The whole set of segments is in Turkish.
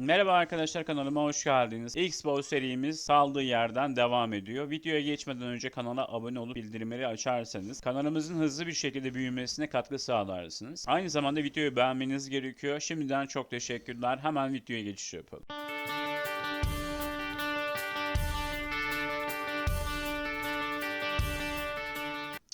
Merhaba arkadaşlar kanalıma hoş geldiniz. Xbox serimiz saldığı yerden devam ediyor. Videoya geçmeden önce kanala abone olup bildirimleri açarsanız kanalımızın hızlı bir şekilde büyümesine katkı sağlarsınız. Aynı zamanda videoyu beğenmeniz gerekiyor. Şimdiden çok teşekkürler. Hemen videoya geçiş yapalım.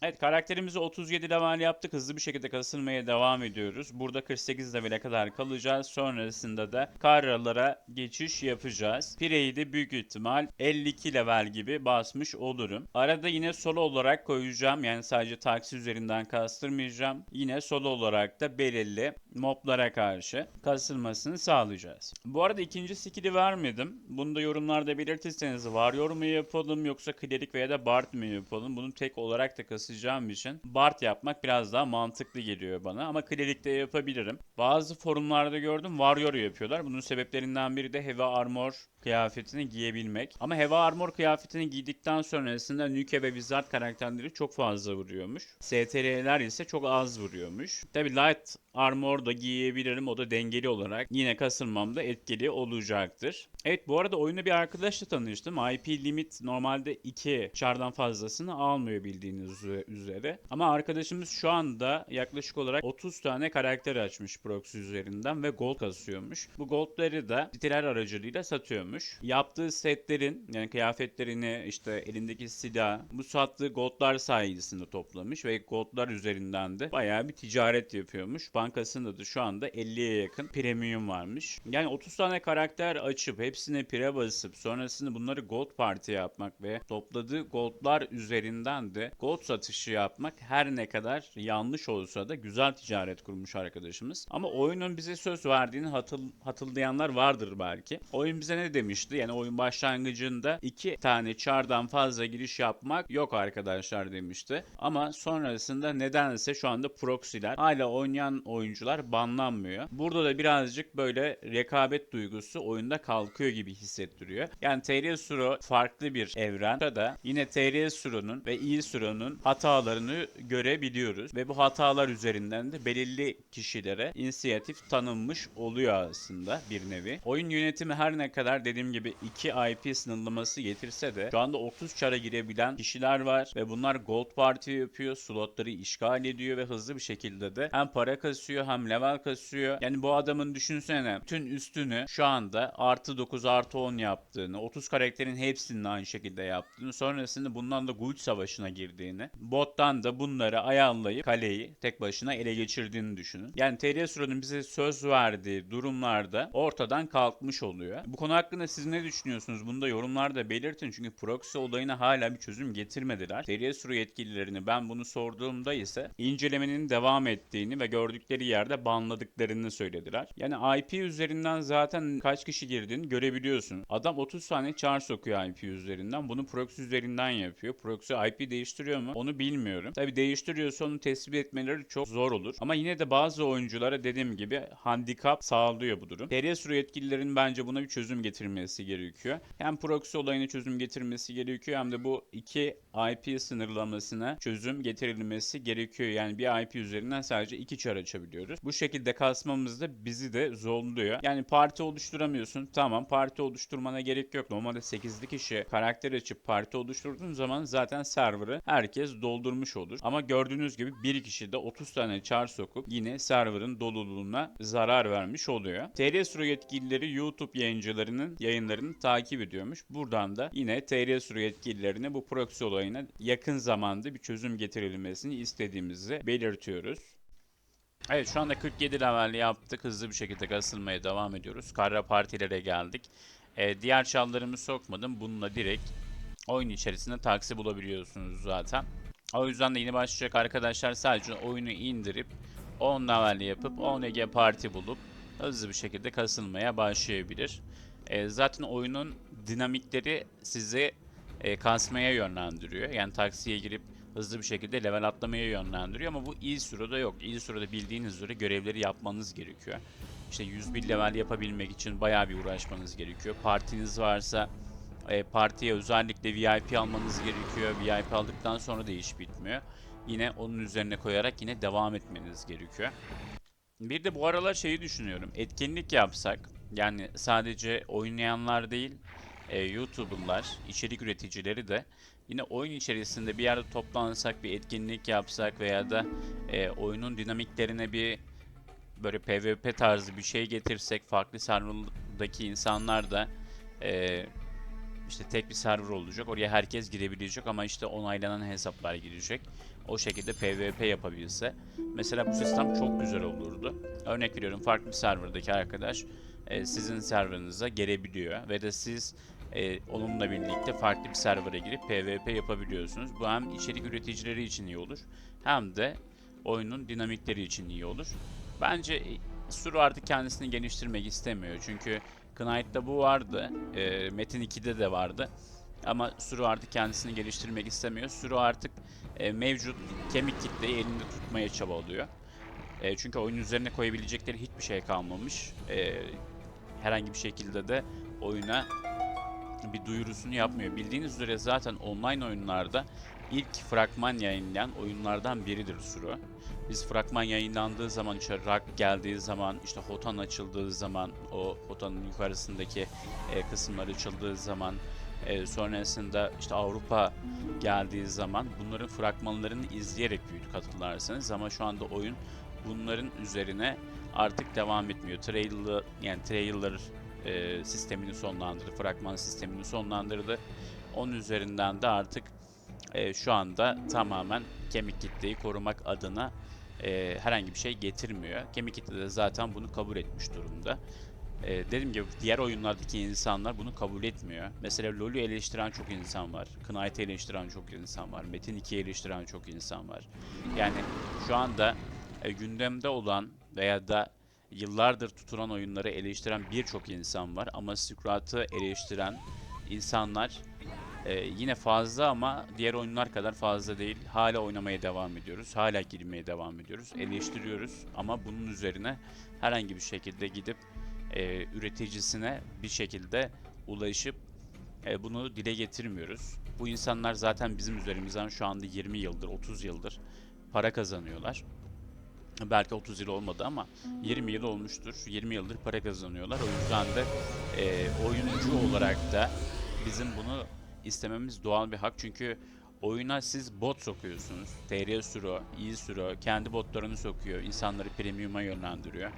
Evet karakterimizi 37 level yaptık. Hızlı bir şekilde kasılmaya devam ediyoruz. Burada 48 level'e kadar kalacağız. Sonrasında da Karralara geçiş yapacağız. Pire'yi de büyük ihtimal 52 level gibi basmış olurum. Arada yine solo olarak koyacağım. Yani sadece taksi üzerinden kastırmayacağım. Yine solo olarak da belirli moblara karşı kasılmasını sağlayacağız. Bu arada ikinci skill'i vermedim. Bunu da yorumlarda belirtirseniz varıyor mu yapalım yoksa klerik veya da bard mı yapalım? Bunu tek olarak da kasacağım için bard yapmak biraz daha mantıklı geliyor bana ama klerik de yapabilirim. Bazı forumlarda gördüm warrior yapıyorlar. Bunun sebeplerinden biri de heavy armor kıyafetini giyebilmek. Ama heavy armor kıyafetini giydikten sonrasında Nuke ve Wizard karakterleri çok fazla vuruyormuş. STR'ler ise çok az vuruyormuş. Tabi light armor da giyebilirim. O da dengeli olarak yine kasılmamda etkili olacaktır. Evet bu arada oyunda bir arkadaşla tanıştım. IP limit normalde 2 çardan fazlasını almıyor bildiğiniz üzere. Ama arkadaşımız şu anda yaklaşık olarak 30 tane karakter açmış proxy üzerinden ve gold kasıyormuş. Bu goldları da siteler aracılığıyla satıyormuş. Yaptığı setlerin yani kıyafetlerini işte elindeki silah bu sattığı goldlar sayesinde toplamış ve goldlar üzerinden de bayağı bir ticaret yapıyormuş. Bankasında da şu anda 50'ye yakın premium varmış. Yani 30 tane karakter açıp hepsine pire basıp sonrasında bunları gold parti yapmak ve topladığı goldlar üzerinden de gold satışı yapmak her ne kadar yanlış olsa da güzel ticaret kurmuş arkadaşımız. Ama oyunun bize söz verdiğini hatıl, hatırlayanlar vardır belki. Oyun bize ne demişti? Yani oyun başlangıcında iki tane çardan fazla giriş yapmak yok arkadaşlar demişti. Ama sonrasında nedense şu anda proxy'ler hala oynayan oyuncular banlanmıyor. Burada da birazcık böyle rekabet duygusu oyunda kalkıyor gibi hissettiriyor. Yani TR Suro farklı bir evren. Burada yine TR Suro'nun ve iyi Suro'nun hatalarını görebiliyoruz. Ve bu hatalar üzerinden de belirli kişilere inisiyatif tanınmış oluyor aslında bir nevi. Oyun yönetimi her ne kadar dediğim gibi 2 IP sınırlaması getirse de şu anda 30 çara girebilen kişiler var ve bunlar gold party yapıyor, slotları işgal ediyor ve hızlı bir şekilde de hem para kasıyor hem level kasıyor. Yani bu adamın düşünsene tüm üstünü şu anda artı 9 artı 10 yaptığını, 30 karakterin hepsinin aynı şekilde yaptığını, sonrasında bundan da guild savaşına girdiğini, bottan da bunları ayarlayıp kaleyi tek başına ele geçirdiğini düşünün. Yani TR bize söz verdiği durumlarda ortadan kalkmış oluyor. Bu konu hakkında siz ne düşünüyorsunuz? Bunu da yorumlarda belirtin. Çünkü proxy olayına hala bir çözüm getirmediler. Suro yetkililerini ben bunu sorduğumda ise incelemenin devam ettiğini ve gördükleri yerde banladıklarını söylediler. Yani IP üzerinden zaten kaç kişi girdiğini görebiliyorsun. Adam 30 tane çağrı sokuyor IP üzerinden. Bunu proxy üzerinden yapıyor. Proxy IP değiştiriyor mu? Onu bilmiyorum. Tabi değiştiriyorsa onu tespit etmeleri çok zor olur. Ama yine de bazı oyunculara dediğim gibi handikap sağlıyor bu durum. Suro yetkililerin bence buna bir çözüm getirmesi gerekiyor. Hem proxy olayına çözüm getirmesi gerekiyor hem de bu iki IP sınırlamasına çözüm getirilmesi gerekiyor. Yani bir IP üzerinden sadece iki çar açabiliyoruz. Bu şekilde kasmamız da bizi de zorluyor. Yani parti oluşturamıyorsun. Tamam parti oluşturmana gerek yok. Normalde 8'li kişi karakter açıp parti oluşturduğun zaman zaten server'ı herkes doldurmuş olur. Ama gördüğünüz gibi bir kişi de 30 tane çar sokup yine server'ın doluluğuna zarar vermiş oluyor. TR Suro yetkilileri YouTube yayıncılarının yayınlarını takip ediyormuş. Buradan da yine TR Suro yetkililerine bu proxy olayına yakın zamanda bir çözüm getirilmesini istediğimizi belirtiyoruz. Evet şu anda 47 level yaptık. Hızlı bir şekilde kasılmaya devam ediyoruz. Karra partilere geldik. Ee, diğer çallarımı sokmadım. Bununla direkt oyun içerisinde taksi bulabiliyorsunuz zaten. O yüzden de yeni başlayacak arkadaşlar sadece oyunu indirip 10 level yapıp 10 Ege parti bulup hızlı bir şekilde kasılmaya başlayabilir. Ee, zaten oyunun dinamikleri sizi e, kasmaya yönlendiriyor. Yani taksiye girip hızlı bir şekilde level atlamaya yönlendiriyor ama bu iyi sürede yok. İyi sürede bildiğiniz üzere görevleri yapmanız gerekiyor. İşte 101 level yapabilmek için bayağı bir uğraşmanız gerekiyor. Partiniz varsa e, partiye özellikle VIP almanız gerekiyor. VIP aldıktan sonra da iş bitmiyor. Yine onun üzerine koyarak yine devam etmeniz gerekiyor. Bir de bu aralar şeyi düşünüyorum. Etkinlik yapsak Yani sadece oynayanlar değil, e, YouTuber'lar, içerik üreticileri de yine oyun içerisinde bir yerde toplansak, bir etkinlik yapsak veya da e, oyunun dinamiklerine bir böyle PvP tarzı bir şey getirsek, farklı serverdaki insanlar da e, işte tek bir server olacak. Oraya herkes girebilecek ama işte onaylanan hesaplar girecek. O şekilde PvP yapabilse. Mesela bu sistem çok güzel olurdu. Örnek veriyorum farklı bir serverdaki arkadaş e, sizin serverınıza gelebiliyor ve de siz e, onunla birlikte farklı bir servera girip PvP yapabiliyorsunuz. Bu hem içerik üreticileri için iyi olur hem de oyunun dinamikleri için iyi olur. Bence e, Suru artık kendisini geliştirmek istemiyor. Çünkü Knight'ta bu vardı. E, Metin 2'de de vardı. Ama Suru artık kendisini geliştirmek istemiyor. Suru artık e, mevcut kemik kitleyi elinde tutmaya çabalıyor. E, çünkü oyun üzerine koyabilecekleri hiçbir şey kalmamış. E, herhangi bir şekilde de oyuna bir duyurusunu yapmıyor. Bildiğiniz üzere zaten online oyunlarda ilk fragman yayınlayan oyunlardan biridir Suru. Biz fragman yayınlandığı zaman, işte Rock geldiği zaman, işte Hotan açıldığı zaman, o Hotan'ın yukarısındaki e, kısımlar açıldığı zaman, e, sonrasında işte Avrupa geldiği zaman bunların fragmanlarını izleyerek büyüdük hatırlarsanız ama şu anda oyun bunların üzerine artık devam etmiyor. Trailer yani trailer e, sistemini sonlandırdı, fragman sistemini sonlandırdı. Onun üzerinden de artık e, şu anda tamamen kemik kitleyi korumak adına e, herhangi bir şey getirmiyor. Kemik kitle de zaten bunu kabul etmiş durumda. E, dediğim gibi diğer oyunlardaki insanlar bunu kabul etmiyor. Mesela LoL'ü eleştiren çok insan var. Knight'ı eleştiren çok insan var. Metin 2'yi eleştiren çok insan var. Yani şu anda e, gündemde olan veya da yıllardır tutulan oyunları eleştiren birçok insan var. Ama Silk eleştiren insanlar ee, yine fazla ama diğer oyunlar kadar fazla değil. Hala oynamaya devam ediyoruz. Hala girmeye devam ediyoruz. Eleştiriyoruz ama bunun üzerine herhangi bir şekilde gidip e, üreticisine bir şekilde ulaşıp e, bunu dile getirmiyoruz. Bu insanlar zaten bizim üzerimizden şu anda 20 yıldır, 30 yıldır para kazanıyorlar. Belki 30 yıl olmadı ama 20 yıl olmuştur. 20 yıldır para kazanıyorlar. O yüzden de e, oyuncu olarak da bizim bunu istememiz doğal bir hak. Çünkü oyuna siz bot sokuyorsunuz. TR sürü, iyi sürü, kendi botlarını sokuyor. insanları premium'a yönlendiriyor.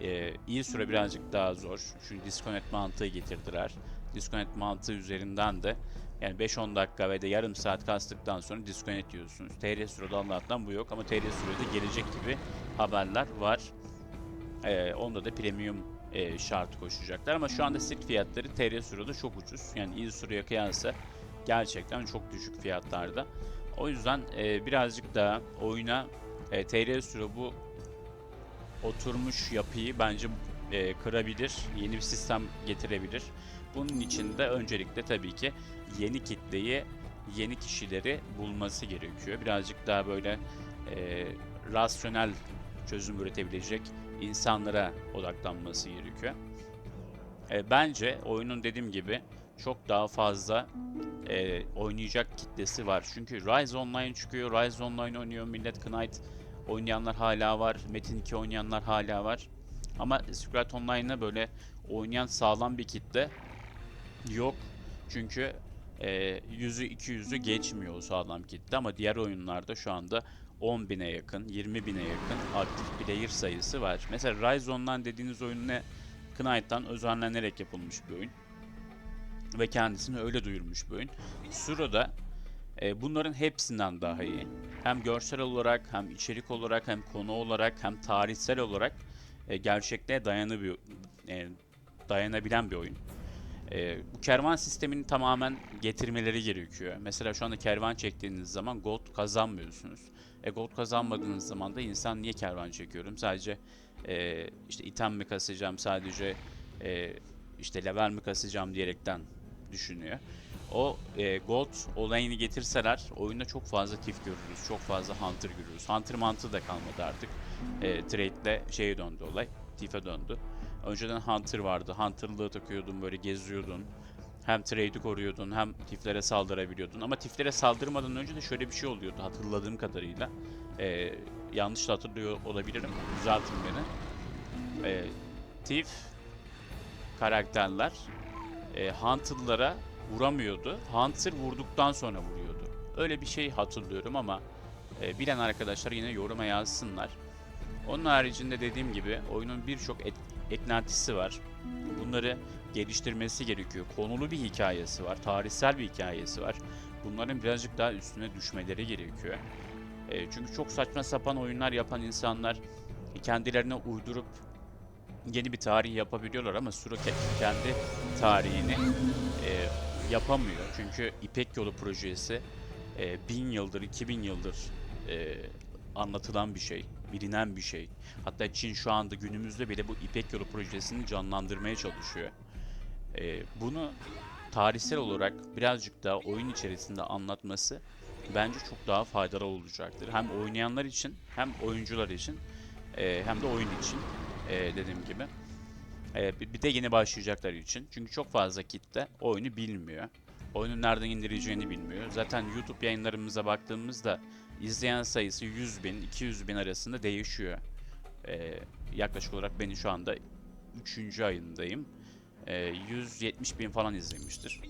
Ee, iyi süre birazcık daha zor. Çünkü disconnect mantığı getirdiler. Disconnect mantığı üzerinden de yani 5-10 dakika ve de yarım saat kastıktan sonra disconnect diyorsunuz. TR sürede Allah'tan bu yok ama TR sürede gelecek gibi haberler var. Ee, onda da premium e, şartı koşacaklar ama şu anda sirk fiyatları TR sürede çok ucuz. Yani iyi süreye kıyasla gerçekten çok düşük fiyatlarda. O yüzden e, birazcık daha oyuna e, TR süre bu oturmuş yapıyı bence e, kırabilir. Yeni bir sistem getirebilir. Bunun için de öncelikle tabii ki yeni kitleyi, yeni kişileri bulması gerekiyor. Birazcık daha böyle e, rasyonel çözüm üretebilecek insanlara odaklanması gerekiyor. E, bence oyunun dediğim gibi çok daha fazla e, oynayacak kitlesi var. Çünkü Rise Online çıkıyor, Rise Online oynuyor millet, Knight oynayanlar hala var, Metin 2 oynayanlar hala var. Ama Secret Online'a böyle oynayan sağlam bir kitle yok. Çünkü e, 100'ü 200'ü geçmiyor o sağlam kitle ama diğer oyunlarda şu anda 10 bine yakın, 20 bine yakın aktif player sayısı var. Mesela Rise Online dediğiniz oyun ne? Knight'tan özenlenerek yapılmış bir oyun. Ve kendisini öyle duyurmuş bir oyun. Suro'da e, bunların hepsinden daha iyi. Hem görsel olarak, hem içerik olarak, hem konu olarak, hem tarihsel olarak e, gerçekliğe dayanı bir, e, dayanabilen bir oyun. E, bu kervan sistemini tamamen getirmeleri gerekiyor. Mesela şu anda kervan çektiğiniz zaman gold kazanmıyorsunuz. E gold kazanmadığınız zaman da insan niye kervan çekiyorum? Sadece e, işte item mi kasacağım, sadece e, işte level mi kasacağım diyerekten düşünüyor. O e, gold olayını getirseler oyunda çok fazla tif görürüz, çok fazla hunter görürüz. Hunter mantığı da kalmadı artık. E, trade'le şeye döndü olay, tif'e döndü. Önceden hunter vardı, hunterlığı takıyordun böyle geziyordun. Hem trade'i koruyordun hem tiflere saldırabiliyordun. Ama tiflere saldırmadan önce de şöyle bir şey oluyordu hatırladığım kadarıyla. Ee, yanlış da hatırlıyor olabilirim. Düzeltin beni. Ee, tif karakterler e, Hunter'lara vuramıyordu. Hunter vurduktan sonra vuruyordu. Öyle bir şey hatırlıyorum ama e, bilen arkadaşlar yine yoruma yazsınlar. Onun haricinde dediğim gibi oyunun birçok et, eklentisi var. Bunları geliştirmesi gerekiyor. Konulu bir hikayesi var, tarihsel bir hikayesi var. Bunların birazcık daha üstüne düşmeleri gerekiyor. E, çünkü çok saçma sapan oyunlar yapan insanlar kendilerine uydurup yeni bir tarih yapabiliyorlar ama ke- kendi tarihini e, yapamıyor. Çünkü İpek Yolu projesi e, bin yıldır, 2000 yıldır e, anlatılan bir şey, bilinen bir şey. Hatta Çin şu anda günümüzde bile bu İpek Yolu projesini canlandırmaya çalışıyor. E, bunu tarihsel olarak birazcık daha oyun içerisinde anlatması bence çok daha faydalı olacaktır. Hem oynayanlar için hem oyuncular için e, hem de oyun için e, dediğim gibi. E, bir de yeni başlayacaklar için. Çünkü çok fazla kitle oyunu bilmiyor. Oyunun nereden indireceğini bilmiyor. Zaten YouTube yayınlarımıza baktığımızda izleyen sayısı 100 bin, 200 bin arasında değişiyor. E, yaklaşık olarak ben şu anda 3. ayındayım. E, 170 bin falan izlemiştir.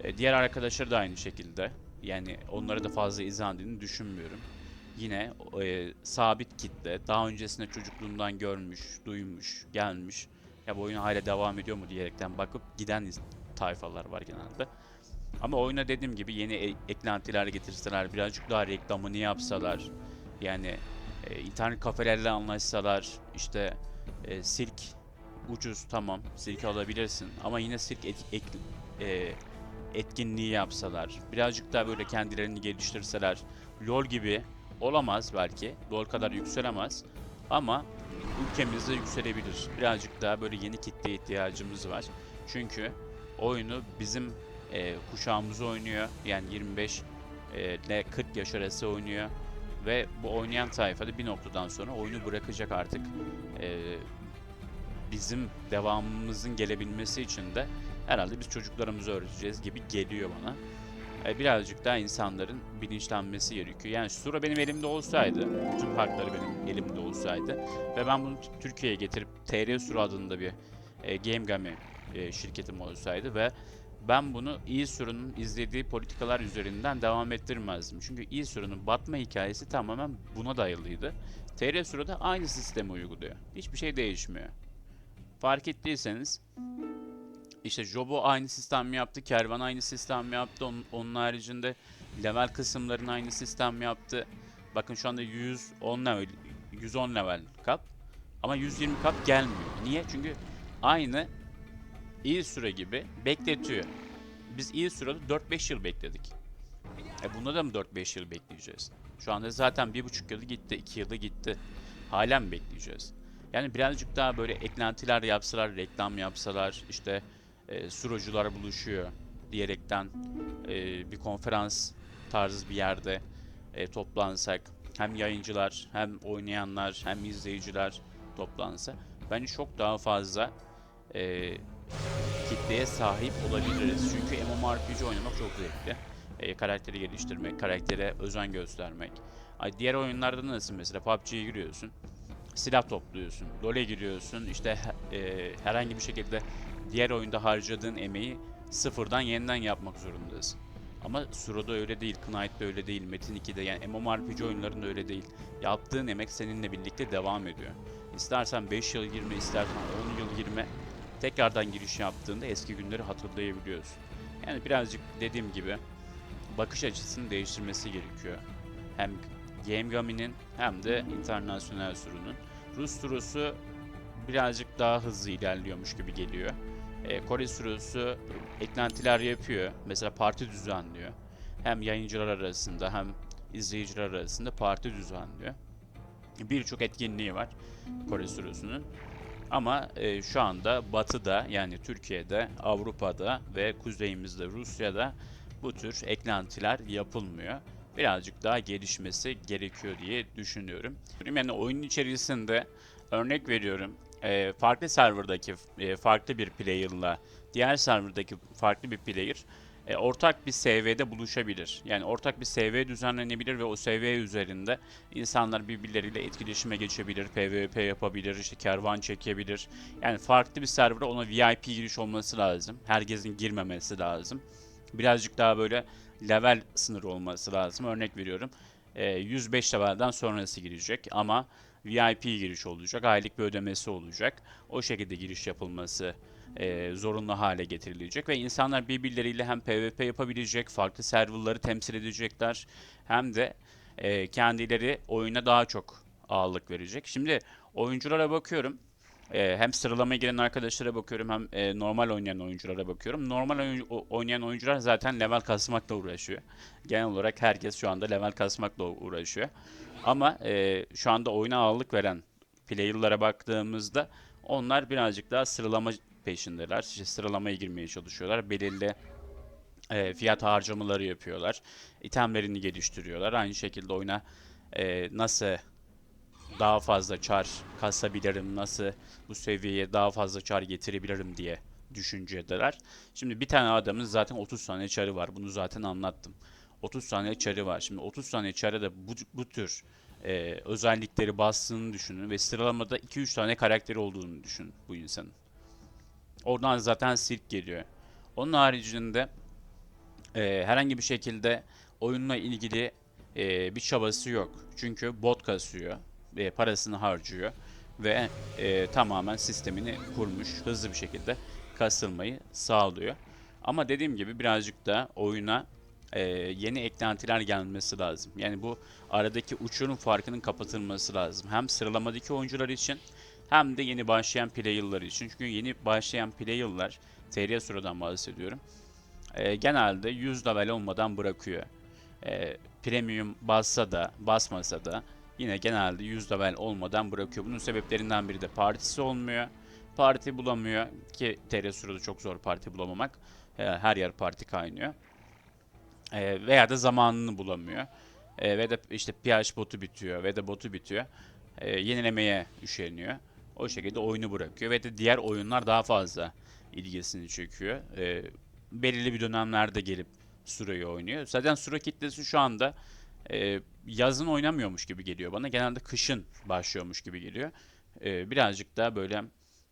E, diğer arkadaşlar da aynı şekilde. Yani onlara da fazla izlendiğini düşünmüyorum. Yine e, sabit kitle, daha öncesinde çocukluğundan görmüş, duymuş, gelmiş. Ya bu oyun hala devam ediyor mu diyerekten bakıp giden tayfalar var genelde. Ama oyuna dediğim gibi yeni e- eklentiler getirseler, birazcık daha reklamını yapsalar, yani e, internet kafelerle anlaşsalar, işte e, sirk ucuz tamam, sirk alabilirsin ama yine sirk et- ek- e, etkinliği yapsalar, birazcık daha böyle kendilerini geliştirseler, LoL gibi olamaz belki, LoL kadar yükselemez ama ülkemizde yükselebilir. Birazcık daha böyle yeni kitle ihtiyacımız var. Çünkü oyunu bizim e, kuşağımız oynuyor. Yani 25 e, ile 40 yaş arası oynuyor. Ve bu oynayan tayfa da bir noktadan sonra oyunu bırakacak artık. E, bizim devamımızın gelebilmesi için de herhalde biz çocuklarımıza öğreteceğiz gibi geliyor bana. E, birazcık daha insanların bilinçlenmesi gerekiyor. Yani Sura benim elimde olsaydı, bütün parkları benim elimde olsaydı ve ben bunu Türkiye'ye getirip TR Sura adında bir e, Game Gami e, şirketim olsaydı ve ben bunu İSUR'un izlediği politikalar üzerinden devam ettirmezdim. Çünkü İSUR'un batma hikayesi tamamen buna dayalıydı. TR Sura'da aynı sistemi uyguluyor. Hiçbir şey değişmiyor. Fark ettiyseniz işte Jobo aynı sistem yaptı, Kervan aynı sistem yaptı. Onun, onun haricinde level kısımların aynı sistem yaptı. Bakın şu anda 110 level, 110 level kap ama 120 kap gelmiyor. Niye? Çünkü aynı iyi süre gibi bekletiyor. Biz iyi sürede 4-5 yıl bekledik. E bunda da mı 4-5 yıl bekleyeceğiz? Şu anda zaten 1,5 yılı gitti, 2 yılı gitti. Halen bekleyeceğiz? Yani birazcık daha böyle eklentiler yapsalar, reklam yapsalar, işte e, sunucular buluşuyor diyerekten e, bir konferans tarzı bir yerde e, toplansak hem yayıncılar hem oynayanlar hem izleyiciler toplansa bence çok daha fazla e, kitleye sahip olabiliriz. Çünkü MMORPG oynamak çok zevkli. E, karakteri geliştirmek, karaktere özen göstermek. Ay, diğer oyunlarda nasıl mesela PUBG'ye giriyorsun, silah topluyorsun, LoL'e giriyorsun, işte e, herhangi bir şekilde diğer oyunda harcadığın emeği sıfırdan yeniden yapmak zorundasın. Ama Suro'da öyle değil, Knight'da öyle değil, Metin 2'de yani MMORPG oyunlarında öyle değil. Yaptığın emek seninle birlikte devam ediyor. İstersen 5 yıl girme, istersen 10 yıl girme. Tekrardan giriş yaptığında eski günleri hatırlayabiliyorsun. Yani birazcık dediğim gibi bakış açısını değiştirmesi gerekiyor. Hem Game Gami'nin hem de internasyonel surunun. Rus turusu birazcık daha hızlı ilerliyormuş gibi geliyor. E, Kore sürüsü eklentiler yapıyor. Mesela parti düzenliyor. Hem yayıncılar arasında hem izleyiciler arasında parti düzenliyor. Birçok etkinliği var Kore sürüsünün. Ama e, şu anda Batı'da yani Türkiye'de, Avrupa'da ve kuzeyimizde Rusya'da bu tür eklentiler yapılmıyor. Birazcık daha gelişmesi gerekiyor diye düşünüyorum. Yani oyunun içerisinde örnek veriyorum e, farklı serverdaki e, farklı bir player'la diğer serverdaki farklı bir player e, ortak bir SV'de buluşabilir. Yani ortak bir SV düzenlenebilir ve o SV üzerinde insanlar birbirleriyle etkileşime geçebilir, PvP yapabilir, işte kervan çekebilir. Yani farklı bir server'a ona VIP giriş olması lazım. Herkesin girmemesi lazım. Birazcık daha böyle level sınırı olması lazım. Örnek veriyorum. e, 105 levelden sonrası girecek ama VIP giriş olacak, aylık bir ödemesi olacak. O şekilde giriş yapılması e, zorunlu hale getirilecek ve insanlar birbirleriyle hem PvP yapabilecek, farklı serverları temsil edecekler hem de e, kendileri oyuna daha çok ağırlık verecek. Şimdi oyunculara bakıyorum. E, hem sıralamaya giren arkadaşlara bakıyorum hem e, normal oynayan oyunculara bakıyorum. Normal oyun- oynayan oyuncular zaten level kasmakla uğraşıyor. Genel olarak herkes şu anda level kasmakla uğraşıyor. Ama e, şu anda oyuna ağırlık veren player'lara baktığımızda onlar birazcık daha sıralama peşindeler. İşte sıralamaya girmeye çalışıyorlar. Belirli e, fiyat harcamaları yapıyorlar. İtemlerini geliştiriyorlar. Aynı şekilde oyuna e, nasıl daha fazla çar kasabilirim, nasıl bu seviyeye daha fazla çar getirebilirim diye düşüncedeler. Şimdi bir tane adamın zaten 30 tane çarı var. Bunu zaten anlattım. 30 tane çarı var. Şimdi 30 tane çarı da bu, bu tür e, özellikleri bastığını düşünün ve sıralamada 2-3 tane karakteri olduğunu düşünün bu insanın. Oradan zaten sirk geliyor. Onun haricinde e, herhangi bir şekilde oyunla ilgili e, bir çabası yok. Çünkü bot kasıyor, e, parasını harcıyor ve e, tamamen sistemini kurmuş, hızlı bir şekilde kasılmayı sağlıyor. Ama dediğim gibi birazcık da oyuna e, yeni eklentiler gelmesi lazım. Yani bu aradaki uçurum farkının kapatılması lazım. Hem sıralamadaki oyuncular için hem de yeni başlayan player'lar için. Çünkü yeni başlayan player'lar, TR sıradan bahsediyorum. e, genelde 100 level olmadan bırakıyor. E, premium bassa da basmasa da yine genelde 100 level olmadan bırakıyor. Bunun sebeplerinden biri de partisi olmuyor. Parti bulamıyor ki TR sırada çok zor parti bulamamak. E, her yer parti kaynıyor. E, veya da zamanını bulamıyor. E, ve de işte PH botu bitiyor ve de botu bitiyor. E, yenilemeye üşeniyor. O şekilde oyunu bırakıyor ve de diğer oyunlar daha fazla ilgisini çekiyor. E, belirli bir dönemlerde gelip Sura'yı oynuyor. Zaten Sura kitlesi şu anda e, yazın oynamıyormuş gibi geliyor bana. Genelde kışın başlıyormuş gibi geliyor. E, birazcık daha böyle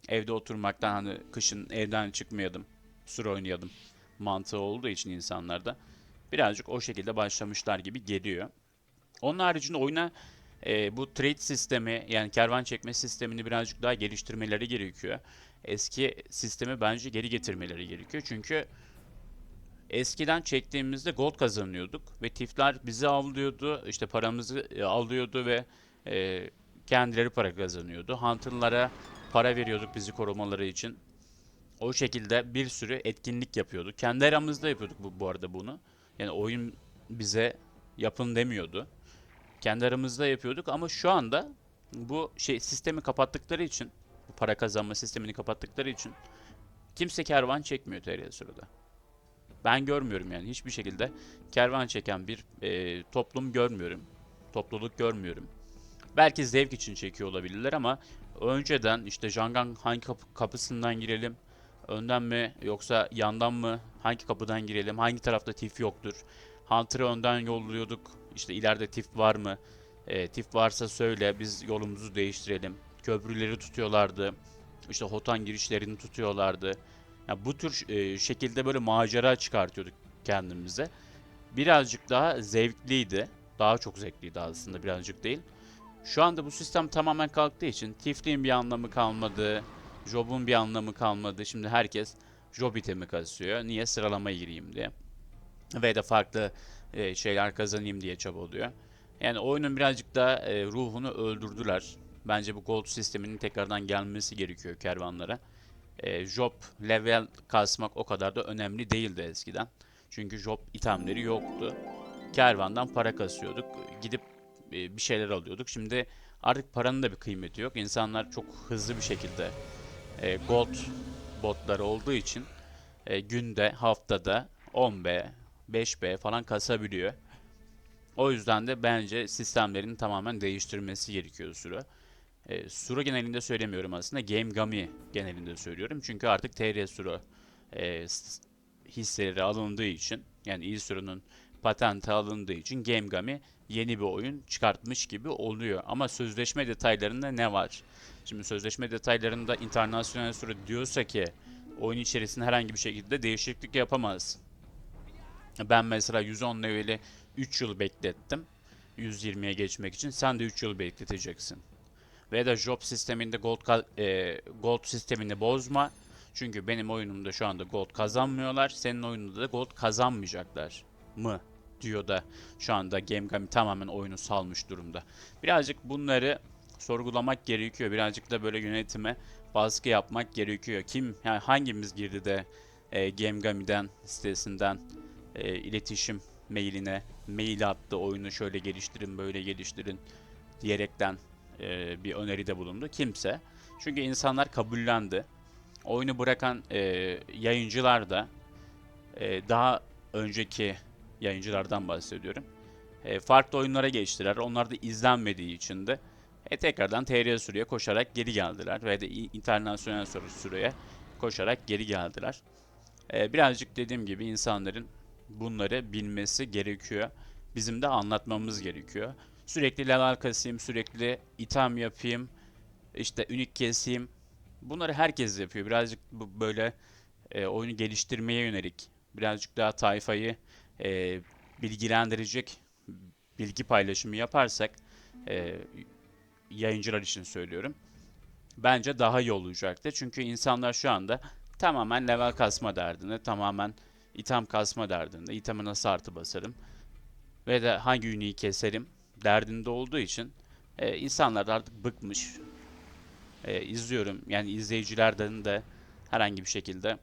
evde oturmaktan hani kışın evden çıkmayalım, Sura oynayalım mantığı olduğu için insanlarda birazcık o şekilde başlamışlar gibi geliyor. Onun haricinde oyuna e, bu trade sistemi yani kervan çekme sistemini birazcık daha geliştirmeleri gerekiyor. Eski sistemi bence geri getirmeleri gerekiyor. Çünkü eskiden çektiğimizde gold kazanıyorduk ve tifler bizi avlıyordu, işte paramızı e, alıyordu ve e, kendileri para kazanıyordu. Hunter'lara para veriyorduk bizi korumaları için. O şekilde bir sürü etkinlik yapıyorduk. Kendi aramızda yapıyorduk bu, bu arada bunu. Yani oyun bize yapın demiyordu. Kendi aramızda yapıyorduk ama şu anda bu şey sistemi kapattıkları için, bu para kazanma sistemini kapattıkları için kimse kervan çekmiyor TR sırada. Ben görmüyorum yani hiçbir şekilde kervan çeken bir e, toplum görmüyorum. Topluluk görmüyorum. Belki zevk için çekiyor olabilirler ama önceden işte Jangan hangi kapı- kapısından girelim, önden mi yoksa yandan mı, hangi kapıdan girelim, hangi tarafta tif yoktur. Hunter'ı önden yolluyorduk. İşte ileride tif var mı? E, tif varsa söyle biz yolumuzu değiştirelim. Köprüleri tutuyorlardı. İşte hotan girişlerini tutuyorlardı. Ya bu tür e, şekilde böyle macera çıkartıyorduk kendimize. Birazcık daha zevkliydi. Daha çok zevkliydi aslında birazcık değil. Şu anda bu sistem tamamen kalktığı için Tifliğin bir anlamı kalmadı. Job'un bir anlamı kalmadı. Şimdi herkes Job itemi kasıyor. Niye sıralamaya gireyim diye. Ve de farklı e, şeyler kazanayım diye çabalıyor. Yani oyunun birazcık da e, ruhunu öldürdüler. Bence bu gold sisteminin tekrardan gelmesi gerekiyor kervanlara. E, job level kasmak o kadar da önemli değildi eskiden. Çünkü job itemleri yoktu. Kervandan para kasıyorduk. Gidip bir şeyler alıyorduk. Şimdi artık paranın da bir kıymeti yok. İnsanlar çok hızlı bir şekilde gold botları olduğu için günde, haftada 10B, 5B falan kasabiliyor. O yüzden de bence sistemlerin tamamen değiştirmesi gerekiyor Sura. E, Sura genelinde söylemiyorum aslında. Game Gami genelinde söylüyorum. Çünkü artık TR Sura e, hisseleri alındığı için yani Isura'nın patenti alındığı için Gamegami yeni bir oyun çıkartmış gibi oluyor. Ama sözleşme detaylarında ne var? Şimdi sözleşme detaylarında International Süre diyorsa ki oyun içerisinde herhangi bir şekilde değişiklik yapamaz. Ben mesela 110 leveli 3 yıl beklettim. 120'ye geçmek için sen de 3 yıl bekleteceksin. Veya da job sisteminde gold e, gold sistemini bozma. Çünkü benim oyunumda şu anda gold kazanmıyorlar. Senin oyununda da gold kazanmayacaklar mı? diyor da şu anda Gamegami tamamen oyunu salmış durumda. Birazcık bunları sorgulamak gerekiyor. Birazcık da böyle yönetime baskı yapmak gerekiyor. Kim yani hangimiz girdi de e, Gamegami'den sitesinden e, iletişim mailine mail attı oyunu şöyle geliştirin böyle geliştirin diyerekten e, bir öneride bulundu. Kimse. Çünkü insanlar kabullendi. Oyunu bırakan e, yayıncılar da e, daha önceki yayıncılardan bahsediyorum. E, farklı oyunlara geçtiler. Onlar da izlenmediği için de e, tekrardan TR süreye koşarak geri geldiler. Ve de internasyonel soru süreye koşarak geri geldiler. E, birazcık dediğim gibi insanların bunları bilmesi gerekiyor. Bizim de anlatmamız gerekiyor. Sürekli level kasayım, sürekli item yapayım, işte ünik keseyim. Bunları herkes yapıyor. Birazcık böyle e, oyunu geliştirmeye yönelik, birazcık daha tayfayı e, bilgilendirecek bilgi paylaşımı yaparsak, e, yayıncılar için söylüyorum. Bence daha iyi olacaktır. Çünkü insanlar şu anda tamamen level kasma derdinde, tamamen item kasma derdinde, iteme nasıl artı basarım ve de hangi uniği keserim derdinde olduğu için e, insanlar da artık bıkmış. E, izliyorum yani izleyicilerden de herhangi bir şekilde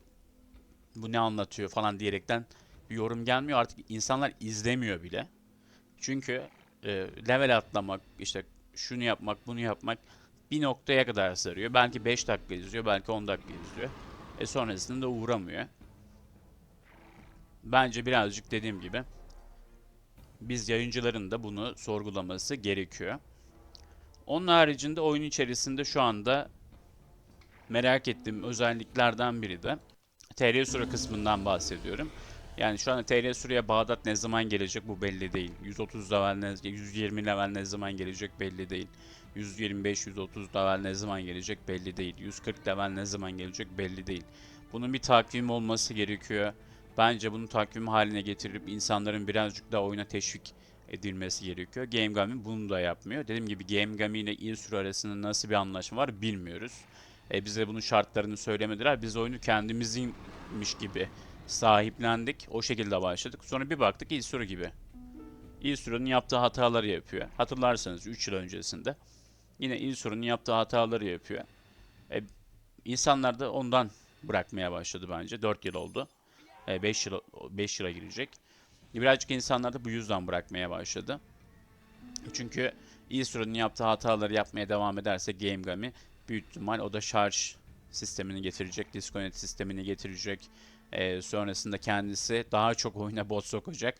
bu ne anlatıyor falan diyerekten bir yorum gelmiyor. Artık insanlar izlemiyor bile. Çünkü e, level atlamak, işte şunu yapmak, bunu yapmak bir noktaya kadar sarıyor. Belki 5 dakika izliyor, belki 10 dakika izliyor. E sonrasında uğramıyor. Bence birazcık dediğim gibi biz yayıncıların da bunu sorgulaması gerekiyor. Onun haricinde oyun içerisinde şu anda merak ettiğim özelliklerden biri de TR süre kısmından bahsediyorum. Yani şu anda TR süreye Bağdat ne zaman gelecek bu belli değil. 130 level ne, 120 level ne zaman gelecek belli değil. 125 130 level ne zaman gelecek belli değil. 140 level ne zaman gelecek belli değil. Bunun bir takvimi olması gerekiyor. Bence bunu takvim haline getirip insanların birazcık daha oyuna teşvik edilmesi gerekiyor. Gamegami bunu da yapmıyor. Dediğim gibi Gamegami ile Ilsur arasında nasıl bir anlaşma var bilmiyoruz. E, bize bunun şartlarını söylemediler. Biz oyunu kendimizinmiş gibi sahiplendik. O şekilde başladık. Sonra bir baktık Ilsur gibi. Ilsur'un yaptığı hataları yapıyor. Hatırlarsanız 3 yıl öncesinde yine Ilsur'un yaptığı hataları yapıyor. E, insanlar da ondan bırakmaya başladı bence. 4 yıl oldu. 5 yıl 5 yıla girecek. Birazcık insanlar da bu yüzden bırakmaya başladı. Çünkü Ilsur'un yaptığı hataları yapmaya devam ederse Gamegami büyük ihtimal o da şarj sistemini getirecek, disconnect sistemini getirecek. Ee, sonrasında kendisi daha çok oyuna bot sokacak.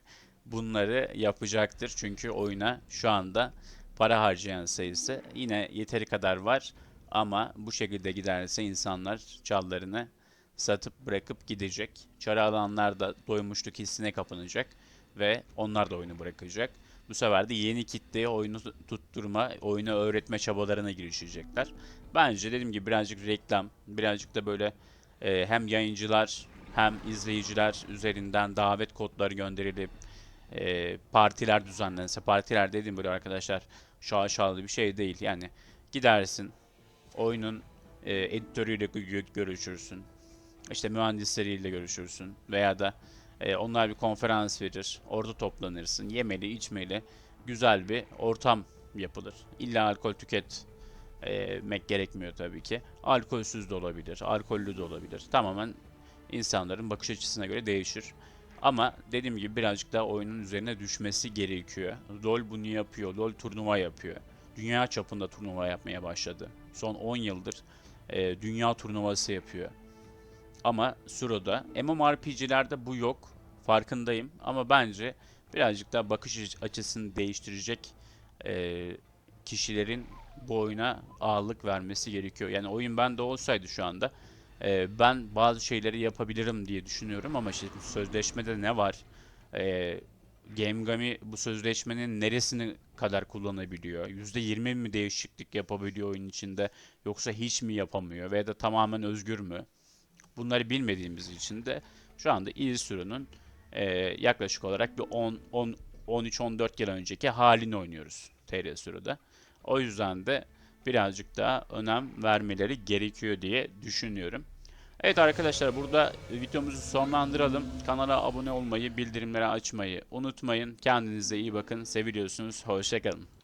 Bunları yapacaktır. Çünkü oyuna şu anda para harcayan sayısı yine yeteri kadar var. Ama bu şekilde giderse insanlar çallarını satıp bırakıp gidecek. Çarı alanlar da doymuşluk hissine kapanacak ve onlar da oyunu bırakacak. Bu sefer de yeni kitleye oyunu tutturma, oyunu öğretme çabalarına girişecekler. Bence dediğim gibi birazcık reklam, birazcık da böyle e, hem yayıncılar hem izleyiciler üzerinden davet kodları gönderilip e, partiler düzenlense, partiler dediğim böyle arkadaşlar şaşalı bir şey değil. Yani gidersin, oyunun e, editörüyle gö- görüşürsün, işte mühendisleriyle görüşürsün veya da e, onlar bir konferans verir, orada toplanırsın, yemeli, içmeli, güzel bir ortam yapılır. İlla alkol tüketmek gerekmiyor tabii ki. Alkolsüz de olabilir, alkollü de olabilir. Tamamen insanların bakış açısına göre değişir. Ama dediğim gibi birazcık daha oyunun üzerine düşmesi gerekiyor. LoL bunu yapıyor, LoL turnuva yapıyor. Dünya çapında turnuva yapmaya başladı. Son 10 yıldır e, dünya turnuvası yapıyor. Ama Suro'da MMORPG'lerde bu yok. Farkındayım ama bence birazcık daha bakış açısını değiştirecek e, kişilerin bu oyuna ağırlık vermesi gerekiyor. Yani oyun bende olsaydı şu anda e, ben bazı şeyleri yapabilirim diye düşünüyorum ama işte sözleşmede ne var? E, Gamegami bu sözleşmenin neresini kadar kullanabiliyor? %20 mi değişiklik yapabiliyor oyun içinde yoksa hiç mi yapamıyor veya da tamamen özgür mü? Bunları bilmediğimiz için de şu anda il sürünün e, yaklaşık olarak bir 10 10 13-14 yıl önceki halini oynuyoruz TR sürüde. O yüzden de birazcık daha önem vermeleri gerekiyor diye düşünüyorum. Evet arkadaşlar burada videomuzu sonlandıralım. Kanala abone olmayı, bildirimleri açmayı unutmayın. Kendinize iyi bakın. Seviliyorsunuz. Hoşçakalın.